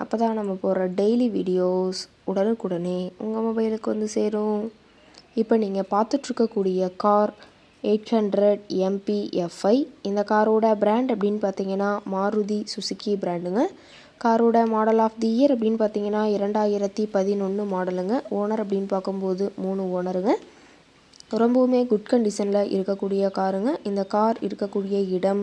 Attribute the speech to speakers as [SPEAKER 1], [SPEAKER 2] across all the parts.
[SPEAKER 1] அப்போ தான் நம்ம போடுற டெய்லி வீடியோஸ் உடனுக்குடனே உங்கள் மொபைலுக்கு வந்து சேரும். இப்போ நீங்கள் பார்த்துட்ருக்கக்கூடிய கார் எயிட் ஹண்ட்ரட் எம்பிஎஃப்ஐ இந்த காரோட பிராண்ட் அப்படின்னு பார்த்தீங்கன்னா மாருதி சுசுக்கி பிராண்டுங்க காரோட மாடல் ஆஃப் தி இயர் அப்படின்னு பார்த்தீங்கன்னா இரண்டாயிரத்தி பதினொன்று மாடலுங்க ஓனர் அப்படின்னு பார்க்கும்போது மூணு ஓனருங்க ரொம்பவுமே குட் கண்டிஷனில் இருக்கக்கூடிய காருங்க இந்த கார் இருக்கக்கூடிய இடம்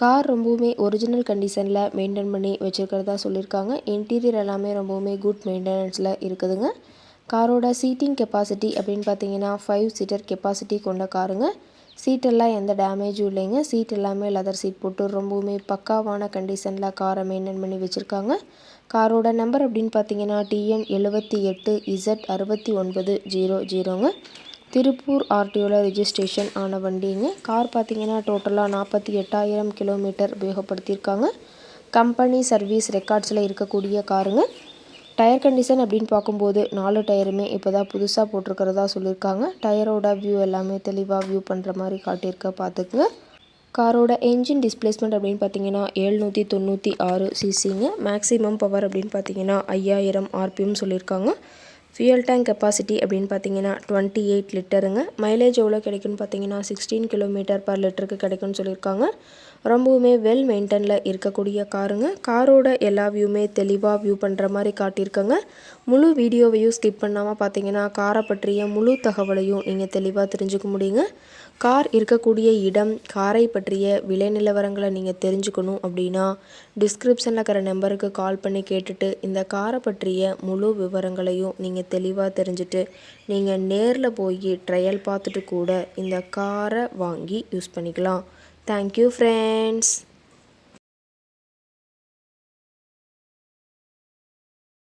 [SPEAKER 1] கார் ரொம்பவுமே ஒரிஜினல் கண்டிஷனில் மெயின்டைன் பண்ணி வச்சுருக்கிறதா சொல்லியிருக்காங்க. இன்டீரியர் எல்லாமே ரொம்பவுமே குட் மெயின்டெனன்ஸில் இருக்குதுங்க. காரோட சீட்டிங் கெப்பாசிட்டி அப்படின்னு பார்த்தீங்கன்னா ஃபைவ் சீட்டர் கெப்பாசிட்டி கொண்ட காருங்க. சீட்டெல்லாம் எந்த டேமேஜும் இல்லைங்க. சீட் எல்லாமே லெதர் சீட் போட்டு ரொம்பவுமே பக்காவான கண்டிஷனில் காரை மெயின்டைன் பண்ணி வச்சுருக்காங்க. காரோட நம்பர் அப்படின்னு பார்த்தீங்கன்னா டிஎன் எழுபத்தி எட்டு இசட் அறுபத்தி ஒன்பது ஜீரோ ஜீரோங்க திருப்பூர் ஆர்டிஓவில் ரிஜிஸ்ட்ரேஷன் ஆன வண்டிங்க. கார் பார்த்திங்கன்னா டோட்டலாக நாற்பத்தி எட்டாயிரம் கிலோமீட்டர் உபயோகப்படுத்தியிருக்காங்க கம்பெனி சர்வீஸ் ரெக்கார்ட்ஸில் இருக்கக்கூடிய காருங்க. டயர் கண்டிஷன் அப்படின்னு பார்க்கும்போது நாலு டயருமே இப்போ தான் புதுசாக போட்டிருக்கிறதா சொல்லியிருக்காங்க. டயரோட வியூ எல்லாமே தெளிவாக வியூ பண்ணுற மாதிரி காட்டியிருக்க பார்த்துக்குங்க. காரோட என்ஜின் டிஸ்பிளேஸ்மெண்ட் அப்படின்னு பார்த்தீங்கன்னா ஏழ்நூற்றி தொண்ணூற்றி ஆறு சிசிங்க மேக்ஸிமம் பவர் அப்படின்னு பார்த்தீங்கன்னா ஐயாயிரம் ஆர்பிஎம் சொல்லியிருக்காங்க. ஃபியூயல் டேங்க் கெப்பாசிட்டி அப்படின்னு பார்த்தீங்கன்னா டுவெண்ட்டி எயிட் லிட்டருங்க. மைலேஜ் எவ்வளோ கிடைக்குன்னு பார்த்தீங்கன்னா சிக்ஸ்டீன் கிலோமீட்டர் பர் லிட்டருக்கு கிடைக்கும்னு சொல்லியிருக்காங்க. ரொம்பவுமே வெல் மெயின்டனில் இருக்கக்கூடிய காருங்க. காரோட எல்லா வியூமே தெளிவாக வியூ பண்ணுற மாதிரி காட்டியிருக்கங்க. முழு வீடியோவையும் ஸ்கிப் பண்ணாமல் பார்த்தீங்கன்னா காரை பற்றிய முழு தகவலையும் நீங்கள் தெளிவாக தெரிஞ்சுக்க முடியுங்க. கார் இருக்கக்கூடிய இடம் காரை பற்றிய விலை நிலவரங்களை நீங்கள் தெரிஞ்சுக்கணும் அப்படின்னா டிஸ்கிரிப்ஷனில் இருக்கிற நம்பருக்கு கால் பண்ணி கேட்டுட்டு இந்த காரை பற்றிய முழு விவரங்களையும் நீங்கள் தெளிவாக தெரிஞ்சுட்டு நீங்கள் நேரில் போய் ட்ரையல் பார்த்துட்டு கூட இந்த காரை வாங்கி யூஸ் பண்ணிக்கலாம். Thank you friends